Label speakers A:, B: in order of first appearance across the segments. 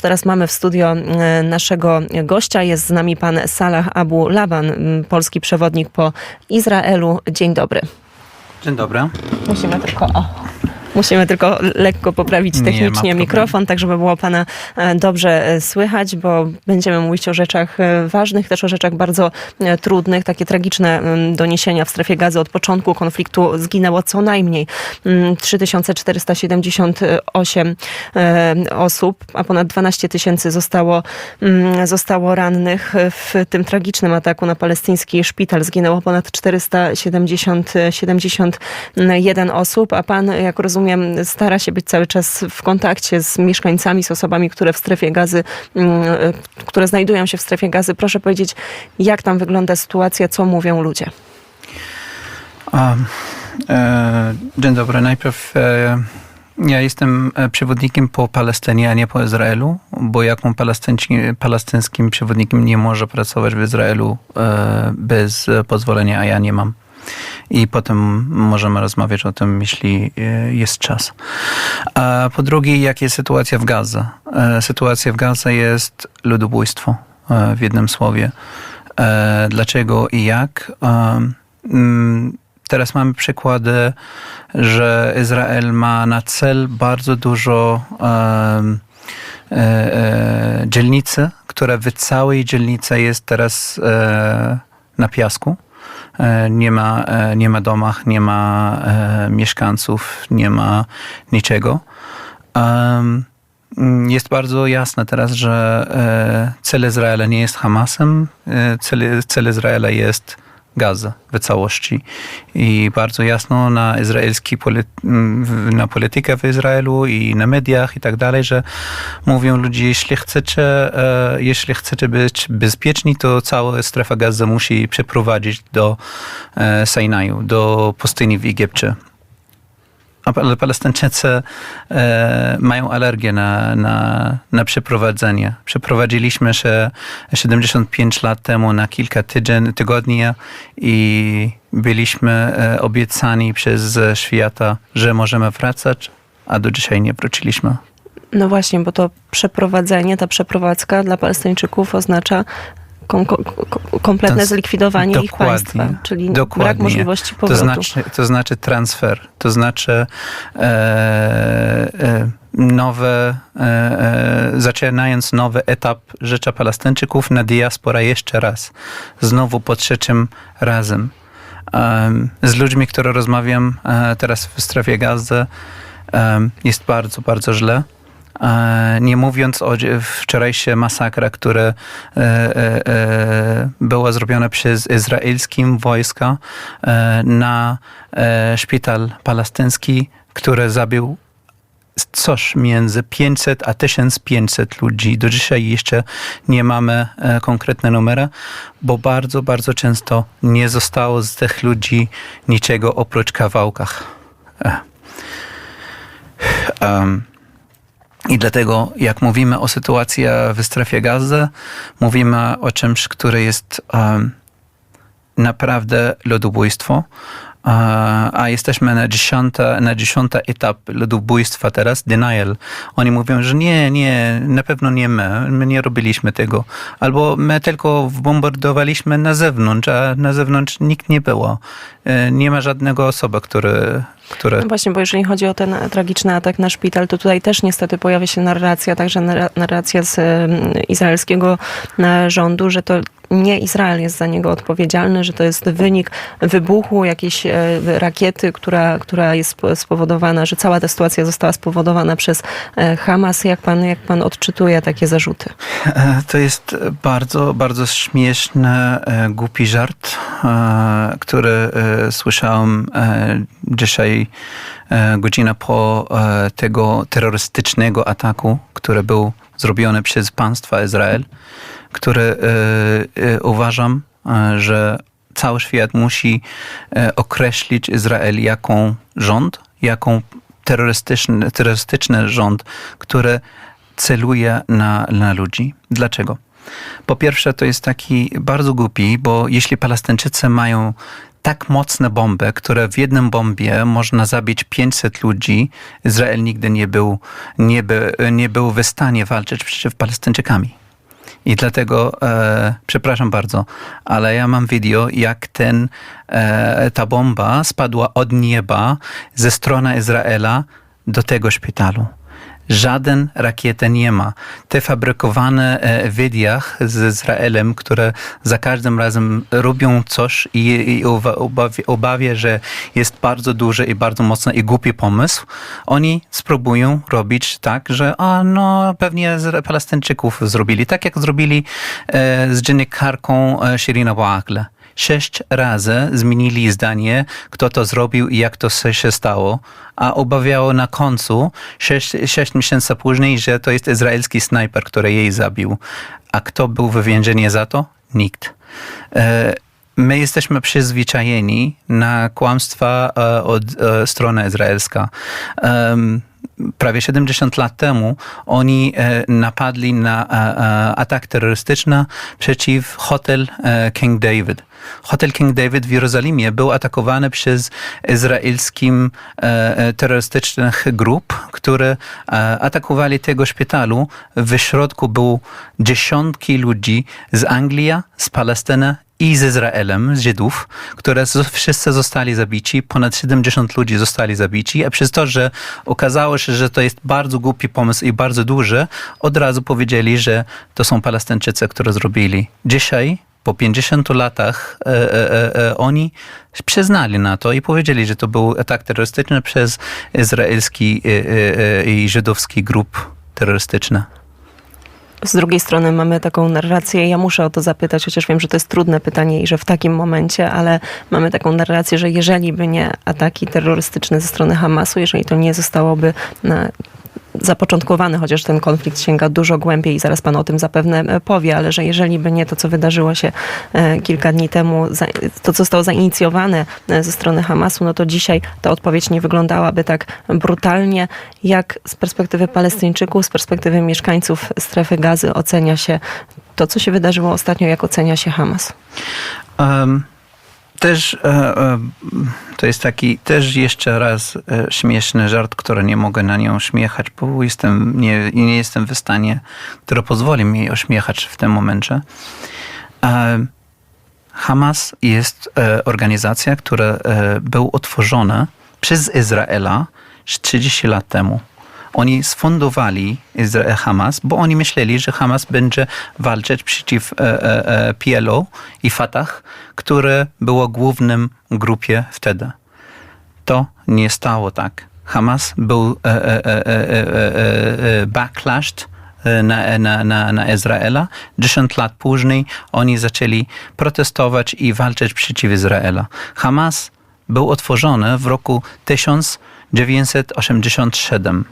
A: już teraz mamy w studio e, naszego gościa. Jest z nami pan Salah Abu Laban, polski przewodnik po Izraelu. Dzień dobry.
B: Dzień dobry.
A: Musimy tylko. O. Musimy tylko lekko poprawić technicznie mikrofon, tak żeby było pana e, dobrze e, słychać, bo będziemy mówić o rzeczach e, ważnych, też o rzeczach bardzo trudnych. Takie tragiczne doniesienia w strefie gazy od początku konfliktu zginęło co najmniej mm, 3478 e, osób, a ponad 12 tysięcy zostało, zostało rannych. W tym tragicznym ataku na palestyński szpital zginęło ponad 470 71 osób, a pan, jak rozumiem, stara się być cały czas w kontakcie z mieszkańcami, z osobami, które w strefie gazy, mm, które znajdują się w strefie gazy. Proszę powiedzieć, jak tam wygląda sytuacja, co mówią ludzie?
B: Um, e, dzień dobry. Najpierw e, ja jestem e, przewodnikiem po Palestynie, a nie po Izraelu, bo jaką palestyńskim przewodnikiem nie może pracować w Izraelu e, bez pozwolenia, a ja nie mam. I potem możemy rozmawiać o tym, jeśli e, jest czas. A po drugie, jaka jest sytuacja w Gazie? Sytuacja w Gazie jest ludobójstwo e, w jednym słowie. E, Dlaczego i jak? Mm, Teraz mamy przykłady, że Izrael ma na cel bardzo dużo dzielnicy, która w całej dzielnicy jest teraz na piasku. E, Nie ma, e, nie ma domach, nie ma e, mieszkańców, nie ma niczego. Jest bardzo jasne teraz, że cel Izraela nie jest Hamasem, cel, cel Izraela jest Gaza w całości. I bardzo jasno na izraelski na politykę w Izraelu i na mediach i tak dalej, że mówią ludzie, jeśli chcecie, e, jeśli chcecie być bezpieczni, to cała strefa Gaza musi przeprowadzić do e, Sinaju, do pustyni w Egipcie. Ale Palestyńczycy e, mają alergię na, na, na przeprowadzenie. Przeprowadziliśmy się 75 lat temu na kilka tydzień, tygodni i byliśmy e, obiecani przez świata, że możemy wracać, a do dzisiaj nie wróciliśmy.
A: No właśnie, bo to przeprowadzenie, ta przeprowadzka dla Palestyńczyków oznacza kom, kom, kompletne
B: To z-
A: zlikwidowanie ich państwa, czyli brak
B: dokładnie.
A: możliwości
B: To
A: powrotu.
B: znaczy, to znaczy transfer, to znaczy e, e, nowe, e, e, zaczynając nowy etap życia Palestyńczyków na diaspora jeszcze raz. Znowu po trzecim razem. Em, z ludźmi, które rozmawiam e, teraz w strefie gazy, jest bardzo, bardzo źle. E, Nie mówiąc o wczorajszej masakra, która e, e, była zrobiona przez izraelskim wojska na szpital palestyński, który zabił coś między 500 a 1500 ludzi. Do dzisiaj jeszcze nie mamy e, konkretne numery, bo bardzo, bardzo często nie zostało z tych ludzi niczego oprócz kawałkach. E. Em, i dlatego, jak mówimy o sytuacji w strefie gazy, mówimy o czymś, które jest um, naprawdę ludobójstwo. A, jesteśmy na dziesiąta, na dziesiąta etap ludobójstwa teraz, denial. Oni mówią, że nie, nie, na pewno nie my, my nie robiliśmy tego. Albo my tylko bombardowaliśmy na zewnątrz, a na zewnątrz nikt nie było. E, Nie ma żadnego osoby, który, które
A: No właśnie, bo jeżeli chodzi o ten tragiczny atak na szpital, to tutaj też niestety pojawia się narracja, także narra- narracja z izraelskiego e, rządu, że to nie Izrael jest za niego odpowiedzialny, że to jest wynik wybuchu jakiejś e, rakiety, która, która jest spo- spowodowana, że cała ta sytuacja została spowodowana przez e, Hamas. Jak pan, jak pan odczytuje takie zarzuty?
B: E, To jest bardzo, bardzo śmieszny, głupi żart, który słyszałem dzisiaj godzinę po tego terrorystycznego ataku, który był zrobiony przez państwa Izrael, który e, e, uważam, e, że cały świat musi określić Izrael jako rząd, jako terrorystyczny, terrorystyczny rząd, który celuje na, na ludzi. Dlaczego? Po pierwsze, to jest taki bardzo głupi, bo jeśli Palestyńczycy mają tak mocne bomby, które w jednym bombie można zabić 500 ludzi, Izrael nigdy nie był, nie, by, nie był w stanie walczyć przeciw Palestyńczykami. I dlatego, e, przepraszam bardzo, ale ja mam video, jak ten, e, ta bomba spadła od nieba ze strony Izraela do tego szpitalu. Żaden rakiety nie ma. Te fabrykowane e, w Indiach z Izraelem, które za każdym razem robią coś i, i uwa- obawi- obawia, że jest bardzo duży i bardzo mocny i głupi pomysł, oni spróbują robić tak, że a no pewnie z Palestyńczyków zrobili, tak jak zrobili e, z dziennikarką e, Shirina Waakle. Sześć razy zmienili zdanie, kto to zrobił i jak to się stało, a obawiało na końcu, sześć, sześć miesięcy później, że to jest izraelski snajper, który jej zabił. A kto był w więzieniu za to? Nikt. E, My jesteśmy przyzwyczajeni na kłamstwa e, od e, strony izraelska. Prawie 70 lat temu oni e, napadli na e, e, atak terrorystyczny przeciw hotel King David. Hotel King David w Jerozolimie był atakowany przez izraelskim terrorystycznych grup, które atakowali tego szpitalu. W środku był dziesiątki ludzi z Anglii, z Palestyny i z Izraelem, z Żydów, które wszyscy zostali zabici, ponad 70 ludzi zostali zabici, a przez to, że okazało się, że to jest bardzo głupi pomysł i bardzo duży, od razu powiedzieli, że to są Palestyńczycy, które zrobili. Dzisiaj, po 50 latach, e, e, e, oni przyznali na to i powiedzieli, że to był atak terrorystyczny przez izraelski e, e, e, i żydowski grup terrorystyczny.
A: Z drugiej strony mamy taką narrację, ja muszę o to zapytać, chociaż wiem, że to jest trudne pytanie i że w takim momencie, ale mamy taką narrację, że jeżeli by nie ataki terrorystyczne ze strony Hamasu, jeżeli to nie zostałoby na, zapoczątkowane, chociaż ten konflikt sięga dużo głębiej i zaraz pan o tym zapewne e, powie, ale że jeżeli by nie to, co wydarzyło się e, kilka dni temu, to, co zostało zainicjowane e, ze strony Hamasu, no to dzisiaj ta odpowiedź nie wyglądałaby tak brutalnie, jak z perspektywy Palestyńczyków, z perspektywy mieszkańców strefy gazy ocenia się to, co się wydarzyło ostatnio, jak ocenia się Hamas.
B: Um, też e, e, to jest taki też jeszcze raz e, śmieszny żart, który nie mogę na nią śmiechać, bo jestem, nie, nie jestem w stanie, który pozwoli mi ośmiechać w tym momencie. Hamas jest organizacja, która była utworzona przez Izraela 30 lat temu. Oni sfundowali Izra- Hamas, bo oni myśleli, że Hamas będzie walczyć przeciw e, e, e, PLO i Fatah, które było głównym grupie wtedy. To nie stało tak. Hamas był e, e, e, e, e, e, e, na, na, na, na Izraela. 10 lat później oni zaczęli protestować i walczyć przeciw Izraela. Hamas był utworzony w roku 1987.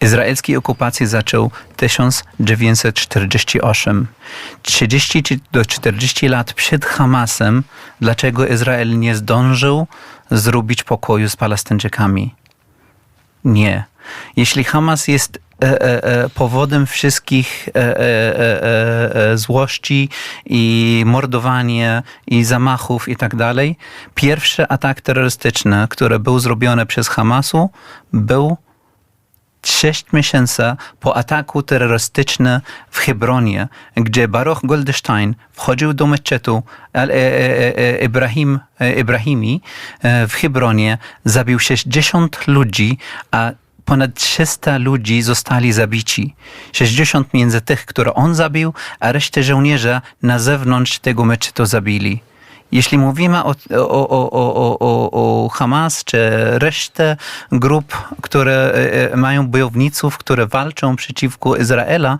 B: Izraelskiej okupacji zaczął 1948. 30 czy- do 40 lat przed Hamasem, dlaczego Izrael nie zdążył zrobić pokoju z Palestyńczykami? Nie. Jeśli Hamas jest e, e, e, powodem wszystkich e, e, e, złości i mordowania i zamachów i tak dalej, pierwszy atak terrorystyczny, który był zrobiony przez Hamasu, był sześć miesięcy po ataku terrorystycznym w Hebronie, gdzie Baruch Goldstein wchodził do meczetu e- e- e- Ibrahim, Ibrahimi w Hebronie, zabił 60 ludzi, a ponad 300 ludzi zostali zabici. 60 między tych, które on zabił, a resztę żołnierza na zewnątrz tego meczetu zabili. Jeśli mówimy o, o, o, o, o, o Hamas czy resztę grup, które e, e, mają bojowniców, które walczą przeciwko Izraela,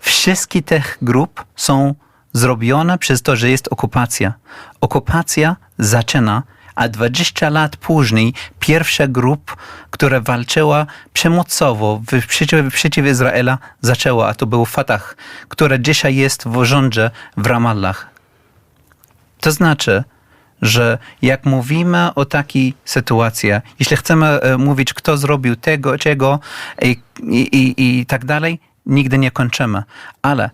B: wszystkie tych grup są zrobione przez to, że jest okupacja. Okupacja zaczyna, a 20 lat później pierwsza grup, która walczyła przemocowo przeciw, przeciw Izraela, zaczęła, a to był Fatah, która dzisiaj jest w rządzie w Ramallah. To znaczy, że jak mówimy o takiej sytuacji, jeśli chcemy e, mówić, kto zrobił tego, czego i, i, i, tak dalej, nigdy nie kończymy. Ale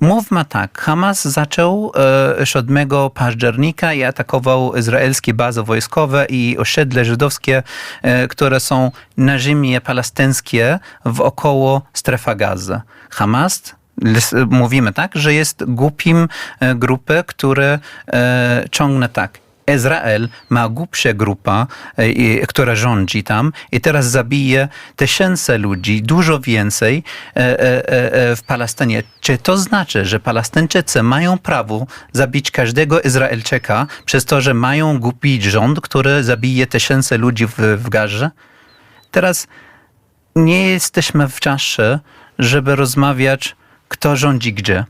B: Mówmy tak, Hamas zaczął e, 7 października i atakował izraelskie bazy wojskowe i osiedle żydowskie, e, które są na ziemi palestyńskie wokoło strefa gazy. Hamas mówimy tak, że jest głupim e, grupy, które e, ciągnie tak. Izrael ma głupsza grupa, e, która rządzi tam i teraz zabije tysiące ludzi, dużo więcej e, e, e, w Palestynie. Czy to znaczy, że Palestyńczycy mają prawo zabić każdego Izraelczyka przez to, że mają głupi rząd, który zabije tysiące ludzi w, w Garze? Teraz nie jesteśmy w czasie, żeby rozmawiać, kto rządzi gdzie.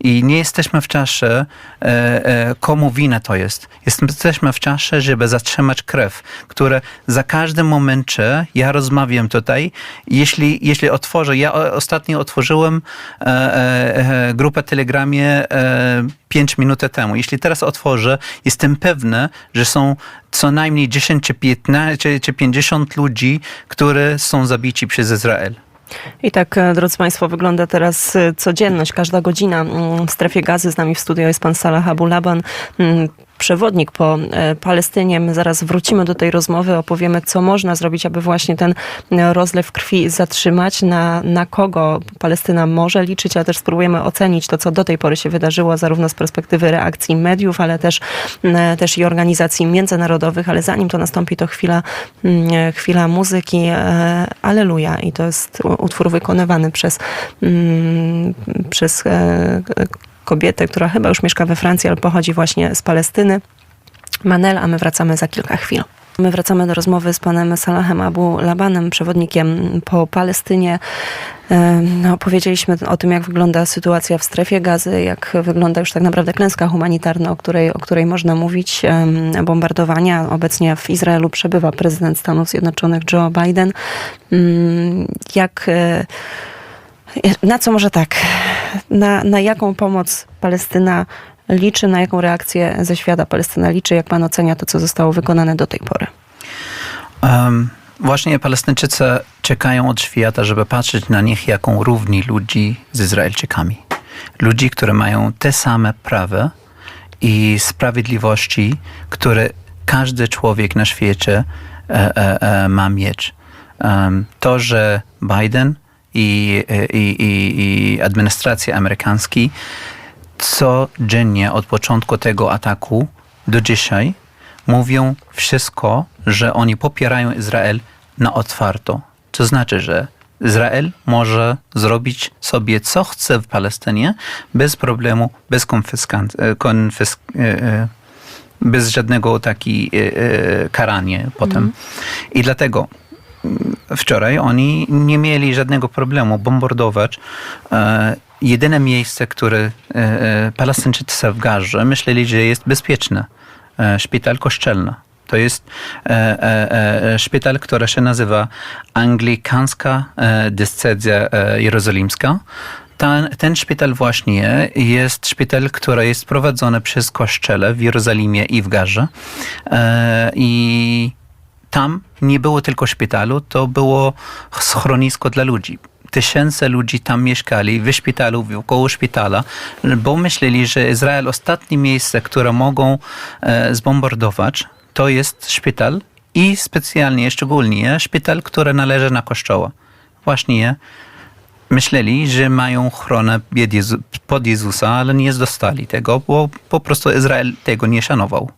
B: I nie jesteśmy w czasie, e, e, komu wina to jest. Jesteśmy w czasie, żeby zatrzymać krew, które za każdym momencie, ja rozmawiam tutaj, jeśli, jeśli otworzę, ja ostatnio otworzyłem e, grupę Telegramie e, 5 minut temu. Jeśli teraz otworzę, jestem pewny, że są co najmniej 10 czy 15 czy 50 ludzi, które są zabici przez Izrael.
A: I tak, e, drodzy Państwo, wygląda teraz e, codzienność, każda godzina mm, w strefie gazy. Z nami w studio jest pan Salah Abu Laban, mm, przewodnik po e, Palestynie. My zaraz wrócimy do tej rozmowy, opowiemy, co można zrobić, aby właśnie ten e, rozlew krwi zatrzymać, na, na kogo Palestyna może liczyć, ale też spróbujemy ocenić to, co do tej pory się wydarzyło, zarówno z perspektywy reakcji mediów, ale też, e, też i organizacji międzynarodowych. Ale zanim to nastąpi, to chwila, chwila muzyki. Aleluja. I to jest utwór wykonywany przez, przez kobietę, która chyba już mieszka we Francji, ale pochodzi właśnie z Palestyny. Manel, a my wracamy za kilka chwil. My wracamy do rozmowy z panem Salahem Abu Labanem, przewodnikiem po Palestynie. E, No, opowiedzieliśmy o tym, jak wygląda sytuacja w strefie gazy, jak wygląda już tak naprawdę klęska humanitarna, o której, o której można mówić, bombardowania. Obecnie w Izraelu przebywa prezydent Stanów Zjednoczonych Joe Biden. Mm, Jak, e, na co może tak, na, na jaką pomoc Palestyna liczy, na jaką reakcję ze świata Palestyna liczy, jak pan ocenia to, co zostało wykonane do tej pory?
B: Um, właśnie Palestyńczycy czekają od świata, żeby patrzeć na nich jako równi ludzi z Izraelczykami. Ludzi, które mają te same prawa i sprawiedliwości, które każdy człowiek na świecie e, e, e, ma mieć. Um, to, że Biden i, i, i, i administracja amerykańska codziennie od początku tego ataku do dzisiaj mówią wszystko, że oni popierają Izrael na otwarto. To znaczy, że Izrael może zrobić sobie co chce w Palestynie bez problemu, bez konfiskant, e, konfisk, e, e, bez żadnego taki e, e, karania potem. I dlatego mm, wczoraj oni nie mieli żadnego problemu bombardować e, jedyne miejsce, które e, e, Palestyńczycy w Garze myśleli, że jest bezpieczne. Szpital kościelny. To jest szpital, który się nazywa Anglikańska Dyscezja e, Jerozolimska. Ten, ten szpital właśnie jest szpital, który jest prowadzony przez kościele w Jerozolimie i w Garze. I tam nie było tylko szpitalu, to było schronisko dla ludzi. Tysiące ludzi tam mieszkali w szpitalu, wokół szpitala, bo myśleli, że Izrael ostatnie miejsce, które mogą e, zbombardować, to jest szpital i specjalnie, szczególnie szpital, który należy na kościoła. Właśnie myśleli, że mają chronę bied Jezu- pod Jezusa, ale nie dostali tego, bo po prostu Izrael tego nie szanował.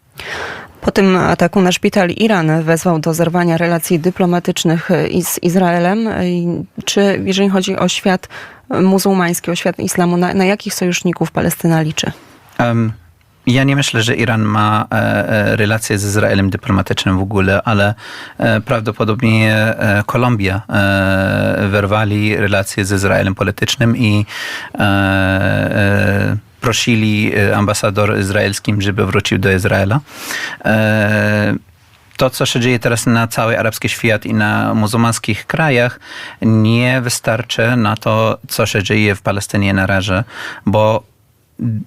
A: Po tym ataku na szpital Iran wezwał do zerwania relacji dyplomatycznych i z Izraelem. I Czy jeżeli chodzi o świat muzułmański, o świat islamu, na, na jakich sojuszników Palestyna liczy?
B: Em, ja nie myślę, że Iran ma e, e, relacje z Izraelem dyplomatycznym w ogóle, ale e, prawdopodobnie e, Kolumbia e, wyrwali relacje z Izraelem politycznym i e, e, prosili e, ambasador izraelskim, żeby wrócił do Izraela. E, to, co się dzieje teraz na cały arabski świat i na muzułmańskich krajach, nie wystarczy na to, co się dzieje w Palestynie na razie, bo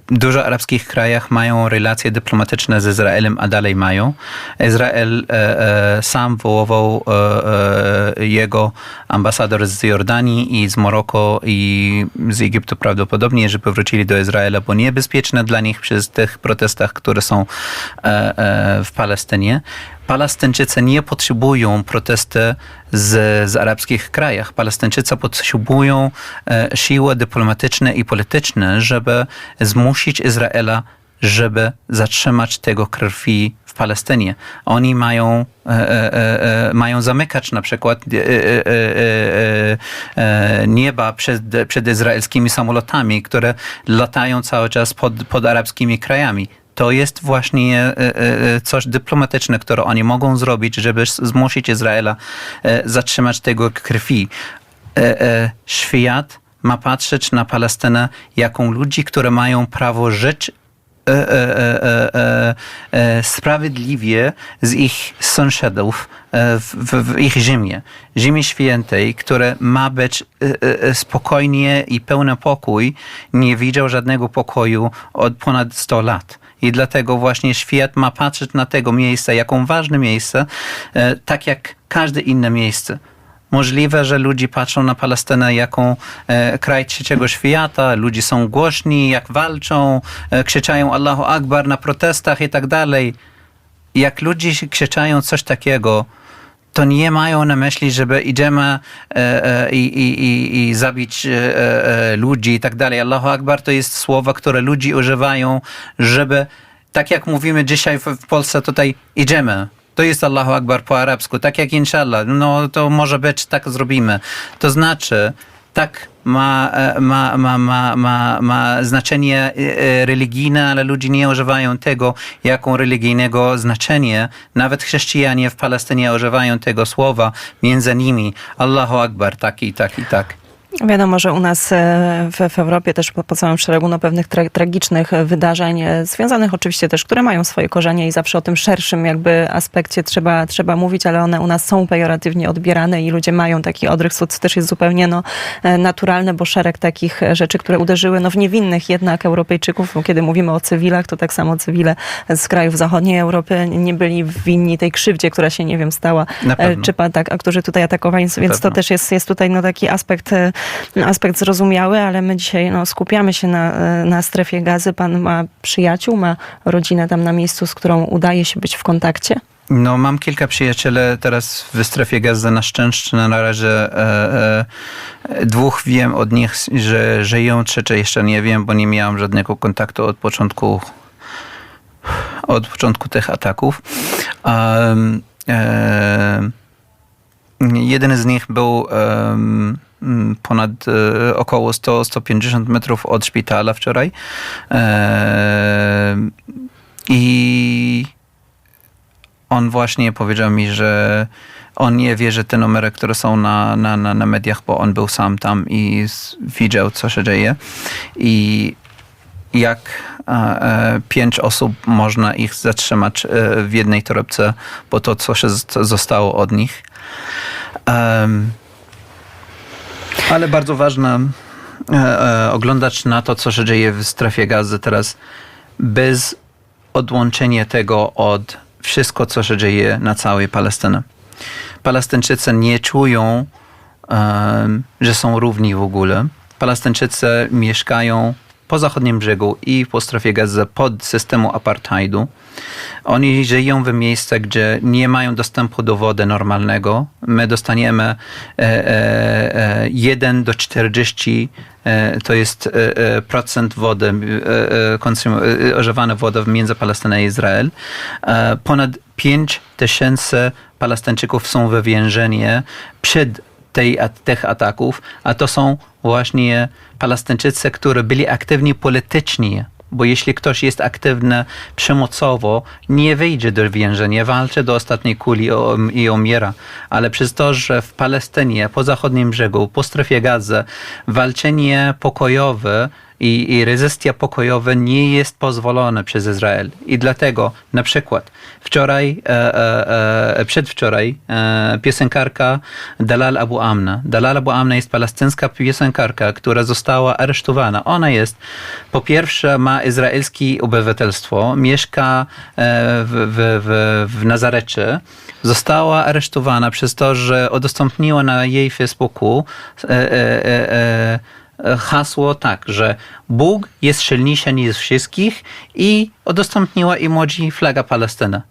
B: dużo arabskich krajach mają relacje dyplomatyczne z Izraelem, a dalej mają. Izrael e, e, sam wołował e, e, jego ambasador z Jordanii i z Maroko i z Egiptu prawdopodobnie, żeby wrócili do Izraela, bo niebezpieczne dla nich przez tych protestach, które są e, w Palestynie. Palestyńczycy nie potrzebują protesty z, z arabskich krajach. Palestyńczycy potrzebują e, siły dyplomatyczne i polityczne, żeby zmusić Izraela, żeby zatrzymać tego krwi w Palestynie. Oni mają, e, e, e, e, mają zamykać na przykład e, e, nieba przed, przed izraelskimi samolotami, które latają cały czas pod, pod arabskimi krajami to jest właśnie e, e, coś dyplomatyczne, które oni mogą zrobić, żeby zmusić Izraela e, zatrzymać tego krwi. E, e, Świat ma patrzeć na Palestynę jako ludzi, które mają prawo żyć e, e, e, e, e, sprawiedliwie z ich sąsiadów e, w, w, w ich ziemię. Ziemi świętej, które ma być e, e, e, spokojnie i pełny pokój, nie widział żadnego pokoju od ponad 100 lat. I dlatego właśnie świat ma patrzeć na tego miejsca jako ważne miejsce, e, tak jak każde inne miejsce. Możliwe, że ludzie patrzą na Palestynę jako e, kraj trzeciego świata, ludzie są głośni, jak walczą, e, krzyczają Allahu Akbar na protestach i tak dalej. Jak ludzie krzyczają coś takiego, to nie mają na myśli, że idziemy e, e, i, i, i, i zabić e, ludzi i tak dalej. Allahu Akbar to jest słowa, które ludzie używają, żeby, tak jak mówimy dzisiaj w Polsce, tutaj idziemy. To jest Allahu Akbar po arabsku, tak jak inshallah. No to może być, tak zrobimy. To znaczy, tak ma, e, ma, ma, ma, ma, ma znaczenie e, e, religijne, ale ludzie nie używają tego jako religijnego znaczenia. Nawet chrześcijanie w Palestynie używają tego słowa między nimi. Allahu Akbar, tak i tak i tak.
A: Wiadomo, że u nas e, w, w Europie też po, po całym szeregu no, pewnych tra tragicznych e, wydarzeń, e, związanych oczywiście też, które mają swoje korzenie i zawsze o tym szerszym jakby aspekcie trzeba, trzeba mówić, ale one u nas są pejoratywnie odbierane i ludzie mają taki odrych, co też jest zupełnie no, naturalne, bo szereg takich rzeczy, które uderzyły no, w niewinnych jednak Europejczyków, bo kiedy mówimy o cywilach, to tak samo cywile z krajów zachodniej Europy nie byli winni tej krzywdzie, która się, nie wiem, stała, czy tak, a którzy tutaj atakowali, więc to też jest, jest tutaj no, taki aspekt, aspekt zrozumiały, ale my dzisiaj no, skupiamy się na, e, na strefie gazy. Pan ma przyjaciół, ma rodzinę tam na miejscu, z którą udaje się być w kontakcie?
B: No, mam kilka przyjacieli teraz w strefie gazy. Na szczęście na razie e, e, dwóch wiem od nich, że żyją, trzecie jeszcze nie wiem, bo nie miałam żadnego kontaktu od początku od początku tych ataków. Um, e, jeden z nich był em, m, ponad e, około 100-150 metrów od szpitala wczoraj. E, I on właśnie powiedział mi, że on nie wie, że te numery, które są na, na, na, na mediach, bo on był sam tam i widział, co się dzieje. I jak e, pięć osób można ich zatrzymać w jednej torebce, bo to, co się zostało od nich. Em, ale bardzo ważne e, e, oglądać na to, co się dzieje w strefie gazy teraz, bez odłączenia tego od wszystko, co się dzieje na całej Palestynie. Palestyńczycy nie czują, em, że są równi w ogóle. Palestyńczycy mieszkają po zachodnim brzegu i po strefie gazy pod systemu apartheidu. Oni żyją w miejscach, gdzie nie mają dostępu do wody normalnego. My dostaniemy e, e, e, 1 do 40 e, to jest e, e, procent wody, e, e, e, używana woda między Palestyną i Izrael. E, ponad 5 tysięcy Palestyńczyków są w więzieniu przed tej, tych ataków, a to są właśnie Palestyńczycy, którzy byli aktywni politycznie. Bo jeśli ktoś jest aktywny przemocowo, nie wyjdzie do więzienia, walczy do ostatniej kuli i umiera. Ale przez to, że w Palestynie, po zachodnim brzegu, po strefie gazy, walczenie pokojowe i, i rezystia pokojowa nie jest pozwolona przez Izrael. I dlatego na przykład wczoraj, e, e, e, przedwczoraj e, piosenkarka Dalal Abu Amna. Dalal Abu Amna jest palestyńska piosenkarka, która została aresztowana. Ona jest, po pierwsze ma izraelskie obywatelstwo, mieszka e, w, w, w, w Nazarecie. Została aresztowana przez to, że udostępniła na jej Facebooku e, e, e, e, hasło tak, że Bóg jest silniejszy niż wszystkich i udostępniła emoji flaga Palestyny.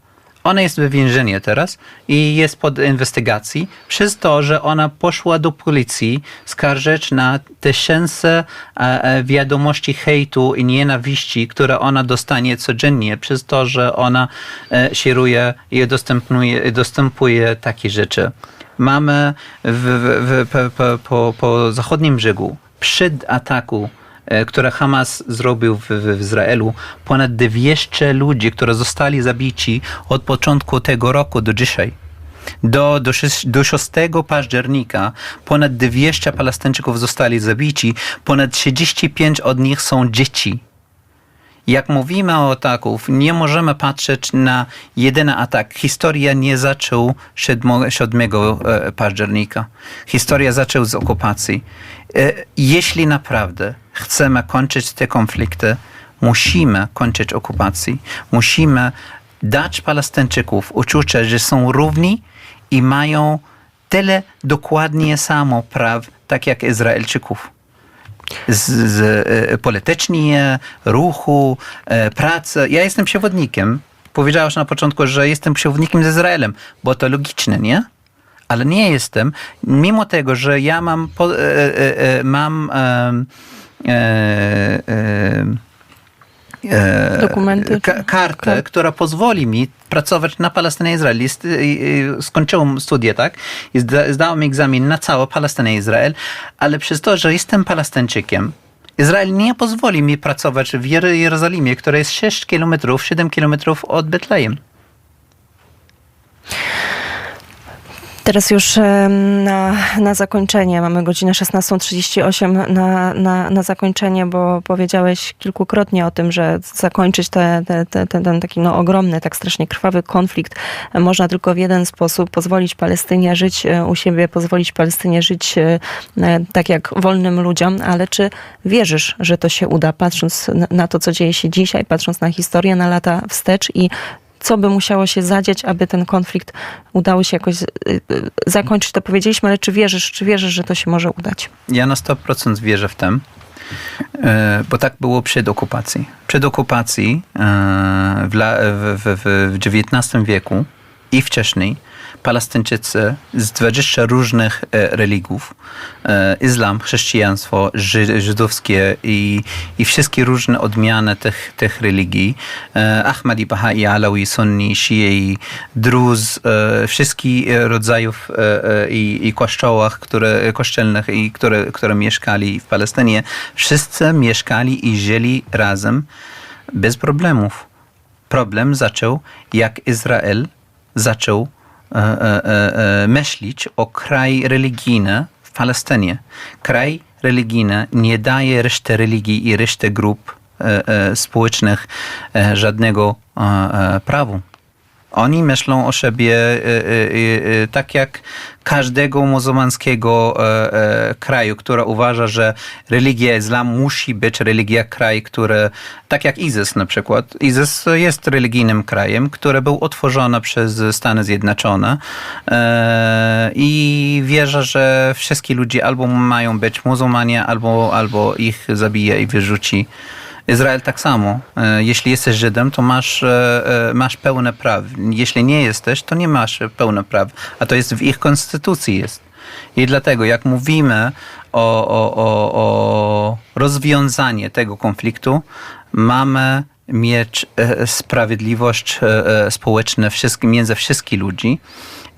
B: Ona jest w więzieniu teraz i jest pod inwestygacji przez to, że ona poszła do policji skarżyć na tysiące e, e, wiadomości hejtu i nienawiści, które ona dostanie codziennie przez to, że ona e, szeruje i dostępuje, takie rzeczy. Mamy w, w, w, po, po, po zachodnim brzegu przed ataku e, które Hamas zrobił w, w Izraelu, ponad 200 ludzi, którzy zostali zabici od początku tego roku do dzisiaj. Do, do, szes- do 6 października ponad 200 Palestyńczyków zostali zabici, ponad 35 od nich są dzieci. Jak mówimy o ataków, nie możemy patrzeć na jedyny atak. Historia nie zaczął 7, 7 e, października. Historia zaczął z okupacji. E, Jeśli naprawdę chcemy kończyć te konflikty, musimy kończyć okupacji. Musimy dać Palestyńczyków uczucie, że są równi i mają tyle dokładnie samo praw, tak jak Izraelczyków z, z e, politycznie, ruchu, e, pracy. Ja jestem przewodnikiem. Powiedziałeś na początku, że jestem przewodnikiem z Izraelem, bo to logiczne, nie? Ale nie jestem, mimo tego, że ja mam, e, mam
A: Dokumenty,
B: ka- kartę,
A: tak.
B: która pozwoli mi pracować na Palestynie i Izrael. Skończyłem studia, tak? I zda, zdałem egzamin na całą Palestynę i Izrael, ale przez to, że jestem Palestyńczykiem, Izrael nie pozwoli mi pracować w Jer- Jerozolimie, która jest 6 km, 7 km od Betlejem.
A: Teraz już na, na zakończenie, mamy godzinę 16.38 na, na, na zakończenie, bo powiedziałeś kilkukrotnie o tym, że zakończyć te, te, te, te, ten taki no, ogromny, tak strasznie krwawy konflikt e, można tylko w jeden sposób, pozwolić Palestynie żyć e, u siebie, pozwolić Palestynie żyć e, tak jak wolnym ludziom, ale czy wierzysz, że to się uda, patrząc na to, co dzieje się dzisiaj, patrząc na historię, na lata wstecz i co by musiało się zadzieć, aby ten konflikt udało się jakoś y, y, zakończyć, to powiedzieliśmy, ale czy wierzysz, czy wierzysz, że to się może udać?
B: Ja na 100% wierzę w tym, e, bo tak było przed okupacji. Przed okupacji e, w, w XIX wieku i wcześniej Palestyńczycy z 20 różnych e, religiów, e, islam, chrześcijaństwo, ży, żydowskie i, i wszystkie różne odmiany tych, tych religii, e, Ahmadi, Bahai, Alawi, Sunni, Shii, Druz, wszystkich rodzajów i, i kościołach, które, kościelnych, i które, które mieszkali w Palestynie, wszyscy mieszkali i żyli razem bez problemów. Problem zaczął, jak Izrael zaczął myśleć o kraj religijny w Palestynie. Kraj religijny nie daje reszty religii i reszty grup e, e, społecznych e, żadnego e, e, prawu. Oni myślą o siebie e, e, e, tak jak każdego muzułmańskiego kraju, który uważa, że religia islam musi być religia kraj, który, tak jak ISIS na przykład. ISIS jest religijnym krajem, który był utworzony przez Stany Zjednoczone i wierzę, że wszystkie ludzie albo mają być muzułmanie, albo, albo ich zabije i wyrzuci. Izrael tak samo. E, Jeśli jesteś Żydem, to masz, e, e, masz pełne praw. Jeśli nie jesteś, to nie masz pełne praw. A to jest w ich konstytucji jest. I dlatego, jak mówimy o, o, o, o rozwiązaniu tego konfliktu, mamy mieć sprawiedliwość społeczną między wszystkich ludzi.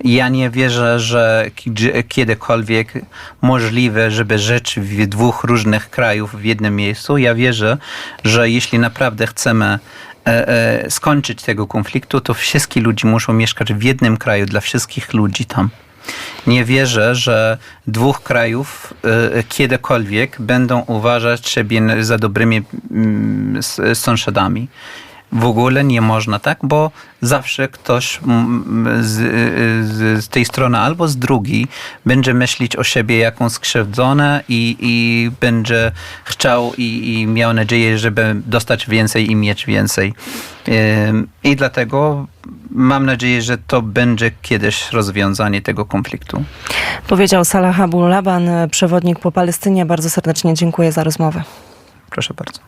B: Ja nie wierzę, że kiedykolwiek możliwe, żeby żyć w dwóch różnych krajów w jednym miejscu. Ja wierzę, że jeśli naprawdę chcemy e, e, skończyć tego konfliktu, to wszystkie ludzie muszą mieszkać w jednym kraju dla wszystkich ludzi tam. Nie wierzę, że dwóch krajów e, kiedykolwiek będą uważać siebie za dobrymi mm, sąsiadami. W ogóle nie można tak, bo zawsze ktoś z, z, z tej strony albo z drugiej będzie myśleć o siebie jako skrzywdzone i, i będzie chciał i, i miał nadzieję, żeby dostać więcej i mieć więcej. I dlatego mam nadzieję, że to będzie kiedyś rozwiązanie tego konfliktu.
A: Powiedział Salah Abu Laban, przewodnik po Palestynie. Bardzo serdecznie dziękuję za rozmowę.
B: Proszę bardzo.